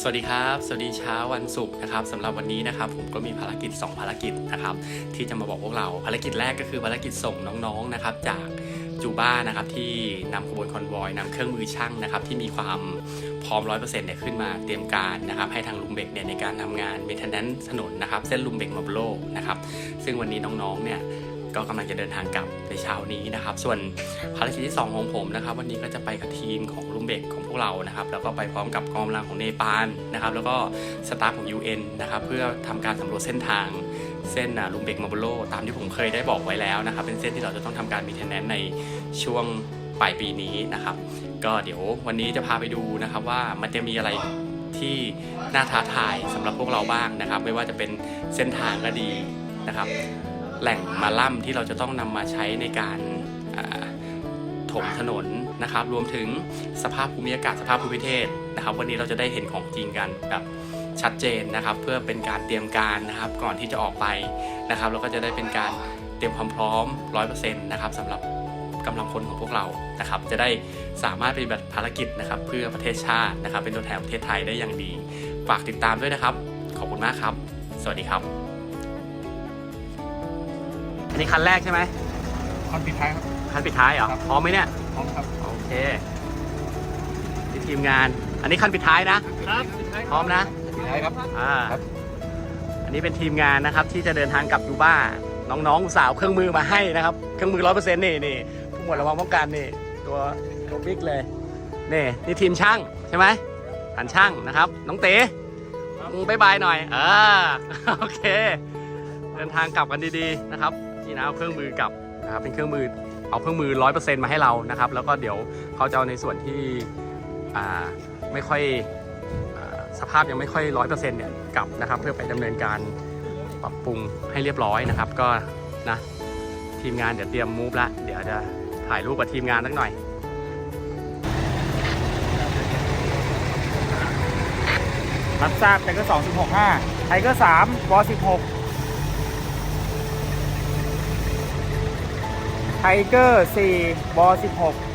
สวัสดีครับ สวัสดีเช้าวันศุกร์นะครับสำหรับวันนี้นะครับผมก็มีภารกิจ 2 ภารกิจนะครับที่จะมาบอกพวกเราภารกิจแรกก็คือภารกิจส่งน้องๆนะครับจากจูบ้านะครับที่นำขบวนคอนวอยนำเครื่องมือช่างนะครับที่มีความพร้อม 100%เนี่ยขึ้นมาเตรียมการนะครับให้ทางลุงเบกเนี่ยในการทำงานเมนเทนแนนถนนนะครับเส้นลุงเบกมาบโลนะครับซึ่งวันนี้น้องๆเนี่ย ก็กำลังจะเดินทางกลับในเช้านี้นะครับ ส่วนภารกิจที่ 2 ของผมนะครับ วันนี้ก็จะไปกับทีมของลุงเบกของพวกเรานะครับ แล้วก็ไปพร้อมกับกองกำลังของเนปาลนะครับ แล้วก็สตาฟของ UN นะครับ เพื่อทำการสำรวจเส้นทางเส้นลุงเบกมาโบโลตามที่ผมเคยได้บอกไว้แล้วนะครับ เป็นเส้นที่เราจะต้องทำการมีเทนแนนในช่วงปลายปีนี้นะครับ ก็เดี๋ยววันนี้จะพาไปดูนะครับว่ามันจะมีอะไรที่น่าท้าทายสำหรับพวกเราบ้างนะครับ ไม่ว่าจะเป็นเส้นทางก็ดีนะครับ แหล่งมาล่ำที่เราจะต้องนำมาใช้ในการถมถนนนะครับ รวมถึงสภาพภูมิอากาศสภาพภูมิประเทศนะครับ วันนี้เราจะได้เห็นของจริงกันแบบชัดเจนนะครับ เพื่อเป็นการเตรียมการนะครับ ก่อนที่จะออกไปนะครับแล้วก็จะได้เป็นการเตรียมความพร้อม 100%นะครับสำหรับกำลังคนของพวกเรานะครับ จะได้สามารถปฏิบัติภารกิจนะครับ เพื่อประเทศชาตินะครับ เป็นตัวแทนประเทศไทยได้อย่างดี ฝากติดตามด้วยนะครับ ขอบคุณมากครับ สวัสดีครับ อันนี้คันแรกใช่ไหมคันปิดท้ายครับ คันปิดท้ายเหรอ ครับ พร้อมไหมเนี่ย พร้อมครับโอเคนี่ทีมงาน อันนี้คันปิดท้ายนะ ครับพร้อมนะ ปิดท้ายครับ อ่า ครับ อันนี้เป็นทีมงานนะครับที่จะเดินทางกลับยูบ้า น้องๆอุตสาวเครื่องมือมาให้นะครับ เครื่องมือร้อยเปอร์เซ็นต์นี่นี่ผู้หมวดระวังป้องกันนี่ตัวตัวบิ๊กเลย นี่นี่ทีมช่างใช่ไหมหันช่างนะครับ น้องเต๋มึงบายบายหน่อย เออ โอเค เดินทางกลับกันดีๆนะครับ นี่นะเอาเครื่องมือกลับนะครับเป็นเครื่องมือเอาเครื่องมือร้อยเปอร์เซ็นต์มาให้เรานะครับ แล้วก็เดี๋ยวเขาจะเอาในส่วนที่ไม่ค่อยอสภาพยังไม่ค่อยร้อยเปอร์เซ็นต์เนี่ยกลับนะครับ เพื่อไปดำเนินการปรับปรุงให้เรียบร้อยนะครับ ก็นะทีมงานเดี๋ยวเตรียมมูฟละเดี๋ยวจะถ่ายรูปกับทีมงานสักหน่อยรับทราบไทเกอร์สองสิบหกห้าไทเกอร์สามวอสิบหก ไทเกอร์4บอ16